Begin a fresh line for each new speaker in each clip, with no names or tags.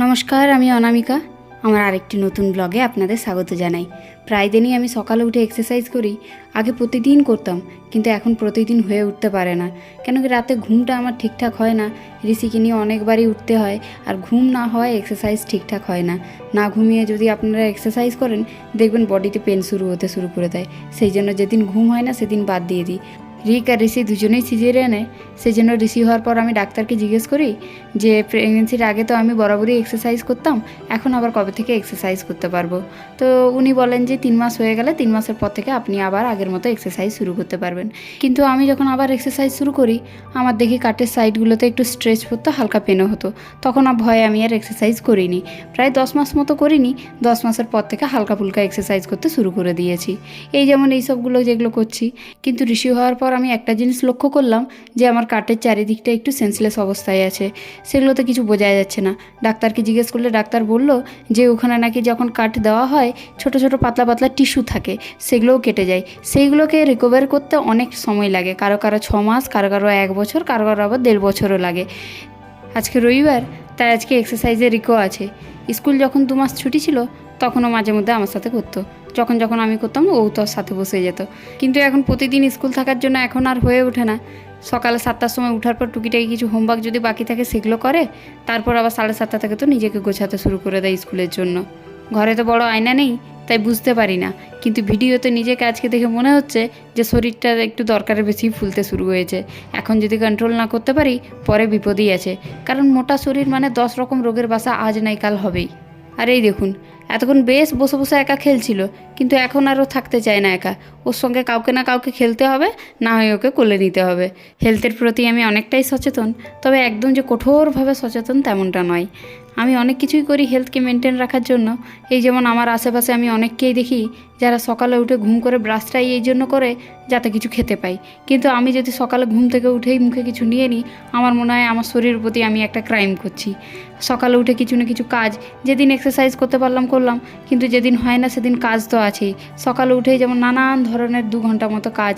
নমস্কার, আমি অনামিকা। আমার আরেকটি নতুন ব্লগে আপনাদের স্বাগত জানাই। প্রায় দিনই আমি সকালে উঠে এক্সারসাইজ করি, আগে প্রতিদিন করতাম, কিন্তু এখন প্রতিদিন হয়ে উঠতে পারে না। কেন কি রাতে ঘুমটা আমার ঠিকঠাক হয় না, ঋষিকে নিয়ে অনেকবারই উঠতে হয়, আর ঘুম না হয় এক্সারসাইজ ঠিকঠাক হয় না। না ঘুমিয়ে যদি আপনারা এক্সারসাইজ করেন, দেখবেন বডিতে পেন শুরু হতে শুরু করে দেয়। সেই জন্য যেদিন ঘুম হয় না, সেদিন বাদ দিয়ে দিই। রিক আর ঋষি দুজনেই সিজেরিয়ানে সেই জন্য ঋষি হওয়ার পর আমি ডাক্তারকে জিজ্ঞেস করি যে প্রেগনেন্সির আগে তো আমি বরাবরই এক্সারসাইজ করতাম, এখন আবার কবে থেকে এক্সারসাইজ করতে পারব? তো উনি বলেন যে, তিন মাস হয়ে গেলে তিন মাসের পর থেকে আপনি আবার আগের মতো এক্সারসাইজ শুরু করতে পারবেন। কিন্তু আমি যখন আবার এক্সারসাইজ শুরু করি, আমার দেখি কাটের সাইডগুলোতে একটু স্ট্রেচ পড়তো, হালকা পেনও হতো। তখন আর ভয়ে আমি আর এক্সারসাইজ করিনি। প্রায় দশ মাস মতো করিনি, দশ মাসের পর থেকে হালকা ফুলকা এক্সারসাইজ করতে শুরু করে দিয়েছি। এই যেমন এই সবগুলো যেগুলো করছি, কিন্তু ঋষি হওয়ার পর আমি একটা জিনিস লক্ষ্য করলাম যে আমার কাটের চারিদিকটা একটু সেন্সলেস অবস্থায় আছে। সেগুলোতে কিছু বোঝা যাচ্ছে না। ডাক্তারকে জিজ্ঞেস করলে ডাক্তার বলল যে ওখানে নাকি যখন কাট দেওয়া হয়, ছোট ছোট পাতলা পাতলা টিস্যু থাকে, সেগুলোও কেটে যায়। সেইগুলোকে রিকভার করতে অনেক সময় লাগে। কারও কারও ছ মাস, কারও কারও এক বছর, কারও কারও আবার দেড় বছরও লাগে। আজকে রবিবার, তাই আজকে এক্সারসাইজের রিকো আছে। স্কুল যখন দু মাস ছুটি ছিল, তখনও মাঝে মধ্যে আমার সাথে করতো। যখন যখন আমি করতাম, ও তোর সাথে বসে যেত। কিন্তু এখন প্রতিদিন স্কুল থাকার জন্য এখন আর হয়ে ওঠে না। সকালে সাতটার সময় উঠার পর টুকিটাকি কিছু হোমওয়ার্ক যদি বাকি থাকে, সেগুলো করে। তারপর আবার সাড়ে সাতটা থেকে তো নিজেকে গোছাতে শুরু করে দেয় স্কুলের জন্য। ঘরে তো বড় আয়না নেই, তাই বুঝতে পারি না। কিন্তু ভিডিওতে নিজেকে আজকে দেখে মনে হচ্ছে যে শরীরটা একটু দরকারের বেশি ফুলতে শুরু হয়েছে। এখন যদি কন্ট্রোল না করতে পারি, পরে বিপদই আছে। কারণ মোটা শরীর মানে দশ রকম রোগের বাসা আজ নাই, কাল হবেই। আর এই দেখুন এতক্ষণ বেশ বসে বসে একা খেলছিল, কিন্তু এখন আরও থাকতে চায় না একা। ওর সঙ্গে কাউকে না কাউকে খেলতে হবে, না হয় ওকে কোলে নিতে হবে। হেলথের প্রতি আমি অনেকটাই সচেতন, তবে একদম যে কঠোরভাবে সচেতন তেমনটা নয়। আমি অনেক কিছুই করি হেলথকে মেনটেন রাখার জন্য। এই যেমন আমার আশেপাশে আমি অনেককেই দেখি, যারা সকালে উঠে ঘুম করে ব্রাশটাই এই জন্য করে যাতে কিছু খেতে পাই। কিন্তু আমি যদি সকালে ঘুম থেকে উঠেই মুখে কিছু নিয়ে নিই, আমার মনে হয় আমার শরীরের প্রতি আমি একটা ক্রাইম করছি। সকালে উঠে কিছু না কিছু কাজ, যেদিন এক্সারসাইজ করতে পারলাম করলাম, কিন্তু যেদিন হয় না সেদিন কাজ তো আছেই। সকালে উঠেই যেমন নানান ধরনের দু ঘণ্টা মতো কাজ।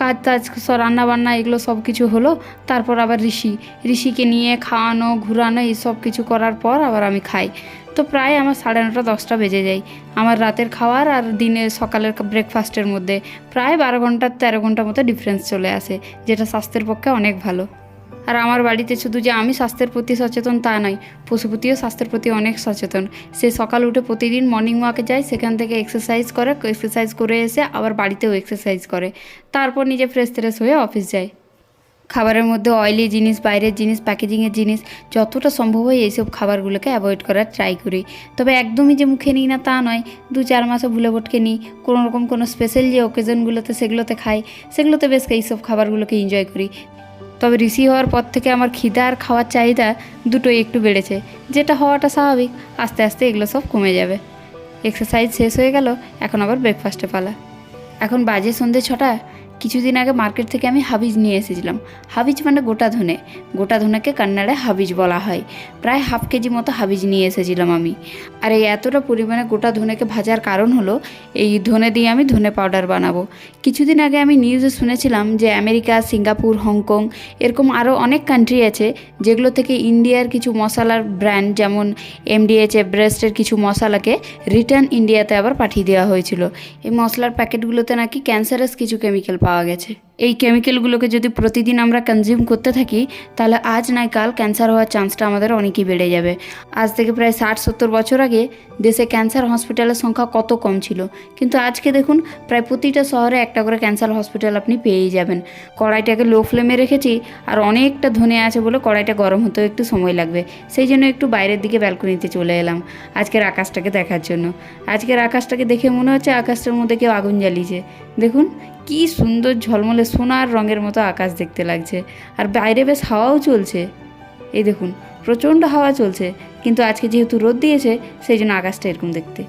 কাজ টাজ রান্না বান্না এগুলো সব কিছু হলো, তারপর আবার ঋষি। ঋষিকে নিয়ে খাওয়ানো, ঘুরানো এই সব কিছু করার পর আবার আমি খাই। তো প্রায় আমার সাড়ে নটা, দশটা বেজে যায়। আমার রাতের খাওয়ার আর দিনে সকালের ব্রেকফাস্টের মধ্যে। প্রায় বারো ঘণ্টা, তেরো ঘণ্টা মতো ডিফারেন্স চলে আসে, যেটা স্বাস্থ্যের পক্ষে অনেক ভালো। আর আমার বাড়িতে শুধু যে আমি স্বাস্থ্যের প্রতি সচেতন তা নয়, পশুপতিও স্বাস্থ্যের প্রতি অনেক সচেতন। সে সকাল উঠে প্রতিদিন মর্নিং ওয়াকে যায়, সেখান থেকে এক্সারসাইজ করে এক্সারসাইজ করে এসে আবার বাড়িতেও এক্সারসাইজ করে। তারপর নিজে ফ্রেশ ট্রেশ হয়ে অফিস যায়। খাবারের মধ্যে অয়েলি জিনিস, বাইরের জিনিস প্যাকেজিংয়ের জিনিস, যতটা সম্ভব হয় এইসব খাবারগুলোকে অ্যাভয়েড করার ট্রাই করি। তবে একদমই যে মুখে নিই না তা নয়, দু চার মাসে ভুলে ভটকে নিই। কোনো রকম কোনো স্পেশাল যে অকেশনগুলোতে সেগুলোতে খাই, সেগুলোতে বেশ এইসব খাবারগুলোকে এনজয় করি। তবে ঋষি হওয়ার পর থেকে আমার খিদা আর খাওয়ার চাহিদা দুটোই একটু বেড়েছে। যেটা হওয়াটা স্বাভাবিক। আস্তে আস্তে এগুলো সব কমে যাবে। এক্সারসাইজ শেষ হয়ে গেল, এখন আবার ব্রেকফাস্টে পালা। এখন বাজে সন্ধে ছটা কিছুদিন আগে মার্কেট থেকে আমি হাবিজ নিয়ে এসেছিলাম। হাবিজ মানে গোটা ধনে। গোটা ধনেকে কান্নাড়ে হাবিজ বলা হয়। প্রায় হাফ কেজি মতো হাবিজ নিয়ে এসেছিলাম আমি। আর এই এতটা পরিমাণে গোটা ধনেকে ভাজার কারণ হলো, এই ধনে দিয়ে আমি ধনে পাউডার বানাবো। কিছুদিন আগে আমি নিউজে শুনেছিলাম যে আমেরিকা, সিঙ্গাপুর, হংকং এরকম আরও অনেক কান্ট্রি আছে, যেগুলো থেকে ইন্ডিয়ার কিছু মশলার ব্র্যান্ড যেমন এমডিএচ এভারেস্টের কিছু মশলাকে রিটার্ন ইন্ডিয়াতে আবার পাঠিয়ে দেওয়া হয়েছিল। এই মশলার প্যাকেটগুলোতে নাকি ক্যান্সারাস কিছু কেমিক্যাল পাওয়া গেছে। এই কেমিক্যালগুলোকে যদি প্রতিদিন আমরা কনজিউম করতে থাকি, তাহলে আজ নয়, কাল ক্যান্সার হওয়ার চান্সটা আমাদের অনেকই বেড়ে যাবে। আজ থেকে প্রায় ষাট, সত্তর বছর আগে দেশে ক্যান্সার হসপিটালের সংখ্যা কত কম ছিল? কিন্তু আজকে দেখুন, প্রায় প্রতিটা শহরে একটা করে ক্যান্সার হসপিটাল আপনি পেয়েই যাবেন। কড়াইটাকে লো ফ্লেমে রেখেছি, আর অনেকটা ধনে আছে বলে কড়াইটা গরম হতেও একটু সময় লাগবে। সেই জন্য একটু বাইরের দিকে ব্যালকনিতে চলে এলাম, আজকের আকাশটাকে দেখার জন্য। আজকের আকাশটাকে দেখে মনে হচ্ছে আকাশটার মধ্যে কেউ আগুন জ্বালিয়েছে। দেখুন কি সুন্দর ঝলমলে সোনার রঙের মতো আকাশ দেখতে লাগছে। আর বাইরে বেশ হাওয়াও চলছে। এই দেখুন, প্রচণ্ড হাওয়া চলছে, কিন্তু আজকে যেহেতু রোদ দিয়েছে, সেই জন্য আকাশটা এরকম দেখতে।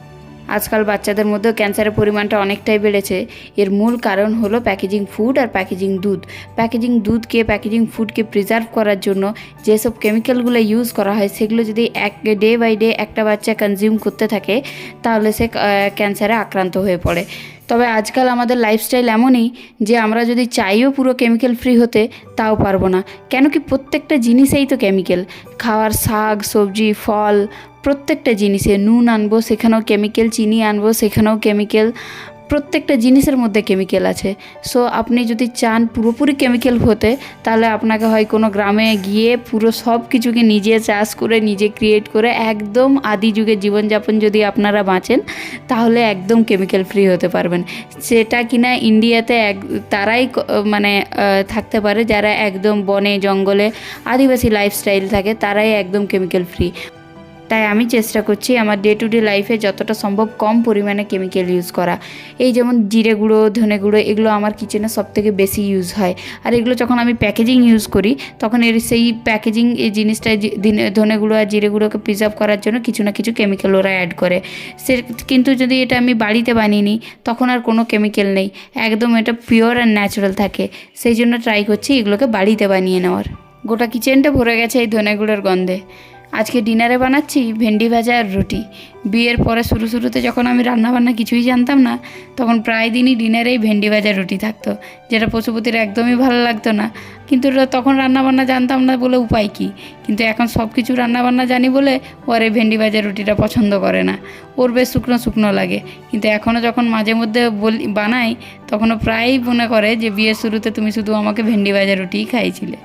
আজকাল বাচ্চাদের মধ্যেও ক্যান্সারের পরিমাণটা অনেকটাই বেড়েছে। এর মূল কারণ হলো প্যাকেজিং ফুড আর প্যাকেজিং দুধ। প্যাকেজিং দুধকে, প্যাকেজিং ফুডকে প্রিজার্ভ করার জন্য যেসব কেমিক্যালগুলো ইউজ করা হয়, সেগুলো যদি এক ডে বাই ডে একটা বাচ্চা কনজিউম করতে থাকে, তাহলে সে ক্যান্সারে আক্রান্ত হয়ে পড়ে। তবে আজকাল আমাদের লাইফস্টাইল এমনই যে আমরা যদি চাইও পুরো কেমিক্যাল ফ্রি হতে, তাও পারব না। কেন কি প্রত্যেকটা জিনিসেই তো কেমিক্যাল। খাওয়ার শাক, সবজি, ফল প্রত্যেকটা জিনিসে নুন আনব, সেখানেও কেমিক্যাল চিনি আনব, সেখানেও কেমিক্যাল প্রত্যেকটা জিনিসের মধ্যে কেমিক্যাল আছে। সো আপনি যদি চান পুরোপুরি কেমিক্যাল হতে, তাহলে আপনাকে হয় কোনো গ্রামে গিয়ে পুরো সব কিছুকে নিজে চাষ করে, নিজে ক্রিয়েট করে, একদম আদি যুগে জীবনযাপন যদি আপনারা বাঁচেন, তাহলে একদম কেমিক্যাল ফ্রি হতে পারবেন। সেটা কিনা ইন্ডিয়াতে এক, তারাই মানে থাকতে পারে, যারা একদম বনে, জঙ্গলে আদিবাসী লাইফস্টাইল থাকে, তারাই একদম কেমিক্যাল ফ্রি তাই আমি চেষ্টা করছি আমার ডে টু ডে লাইফে যতটা সম্ভব কম পরিমাণে কেমিক্যাল ইউজ করা। এই যেমন জিরে গুঁড়ো, ধনে গুঁড়ো, এগুলো আমার কিচেনে সব থেকে বেশি ইউজ হয়। আর এগুলো যখন আমি প্যাকেজিং ইউজ করি, তখন এর সেই প্যাকেজিং এই জিনিসটা ধনে গুঁড়ো আর জিরে গুঁড়োকে প্রিজার্ভ করার জন্য কিছু না কিছু কেমিক্যাল ওরা অ্যাড করে। সে কিন্তু যদি এটা আমি বাড়িতে বানিয়ে নিই, তখন আর কোনো কেমিক্যাল নেই। একদম এটা পিওর আর ন্যাচারাল থাকে। সেই জন্য ট্রাই করছি এগুলোকে বাড়িতে বানিয়ে নেওয়ার। গোটা কিচেনটা ভরে গেছে এই ধনে গুঁড়োর গন্ধে। আজকে ডিনারে বানাচ্ছি ভেন্ডি ভাজা আর রুটি। বিয়ের পরে শুরু শুরুতে যখন আমি রান্নাবান্না কিছুই জানতাম না, তখন প্রায় দিনই ডিনারেই ভেন্ডি ভাজা, রুটি থাকতো, যেটা পশুপতির একদমই ভালো লাগতো না। কিন্তু তখন রান্নাবান্না জানতাম না বলে উপায় কী? কিন্তু এখন সব কিছু রান্নাবান্না জানি বলে ওর এই ভেন্ডি ভাজা, রুটিটা পছন্দ করে না। ওর বেশ শুকনো শুকনো লাগে। কিন্তু এখনও যখন মাঝে মধ্যে বলি, বানাই, তখনও প্রায়ই মনে করে যে বিয়ের শুরুতে তুমি শুধু আমাকে ভেন্ডি ভাজা, রুটিই খাইছিলে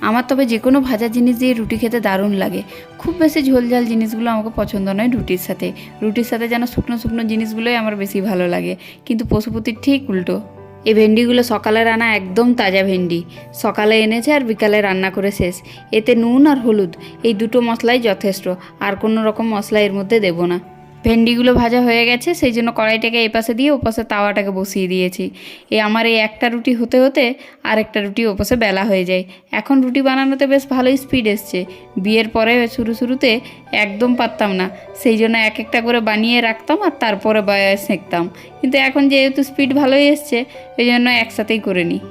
আমার তবে যে কোনো ভাজা জিনিস দিয়ে রুটি খেতে দারুণ লাগে। খুব বেশি ঝোলঝাল জিনিসগুলো আমাকে পছন্দ নয় রুটির সাথে। রুটির সাথে যেন শুকনো শুকনো জিনিসগুলোই আমার বেশি ভালো লাগে। কিন্তু পশুপতির ঠিক উল্টো। এই ভেন্ডিগুলো সকালে রান্না একদম তাজা ভেন্ডি। সকালে এনেছে আর বিকালে রান্না করে শেষ। এতে নুন আর হলুদ, এই দুটো মশলাই যথেষ্ট। আর কোনো রকম মশলা এর মধ্যে দেবো না। ভেন্ডিগুলো ভাজা হয়ে গেছে, সেই জন্য কড়াইটাকে এপাশে দিয়ে ওপাশে তাওয়াটাকে বসিয়ে দিয়েছি। এই আমার এই একটা রুটি হতে হতে আর একটা রুটি ওপাশে বেলা হয়ে যায়। এখন রুটি বানানোতে বেশ ভালোই স্পিড এসছে। বিয়ের পরে শুরু শুরুতে একদম পারতাম না। সেই জন্য এক একটা করে বানিয়ে রাখতাম আর তারপরে সেঁকতাম। কিন্তু এখন যেহেতু স্পিড ভালোই এসছে ওই জন্য একসাথেই করে নিই।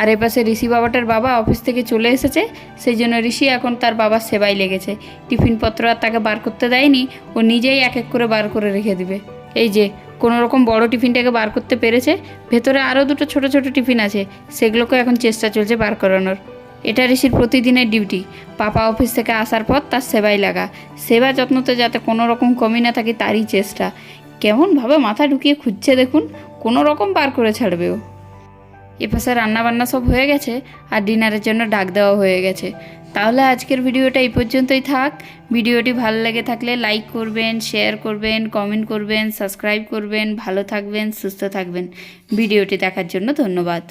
আর এপাশে ঋষি বাবাটার বাবা অফিস থেকে চলে এসেছে, সেই জন্য ঋষি এখন তার বাবার সেবাই লেগেছে। টিফিনপত্র আর তাকে বার করতে দেয়নি, ও নিজেই এক এক করে বার করে রেখে দিবে। এই যে, কোনো রকম বড় টিফিনটাকে বার করতে পেরেছে, ভেতরে আরও দুটো ছোট ছোট টিফিন আছে সেগুলোকে এখন চেষ্টা চলছে বার করানোর। এটা ঋষির প্রতিদিনের ডিউটি। পাপা অফিস থেকে আসার পর তার সেবাই লাগা। সেবা যত্নতে যাতে কোনো রকম কমি না থাকে তারই চেষ্টা। কেমনভাবে মাথা ঢুকিয়ে খুঁজছে দেখুন, কোনো রকম বার করে ছাড়বেও এপাশে রান্নাবান্না সব হয়ে গেছে আর ডিনারের জন্য ডাক দেওয়া হয়ে গেছে। তাহলে আজকের ভিডিওটা এই পর্যন্তই থাক। ভিডিওটি ভালো লেগে থাকলে লাইক করবেন, শেয়ার করবেন, কমেন্ট করবেন, সাবস্ক্রাইব করবেন, ভালো থাকবেন, সুস্থ থাকবেন। ভিডিওটি দেখার জন্য ধন্যবাদ।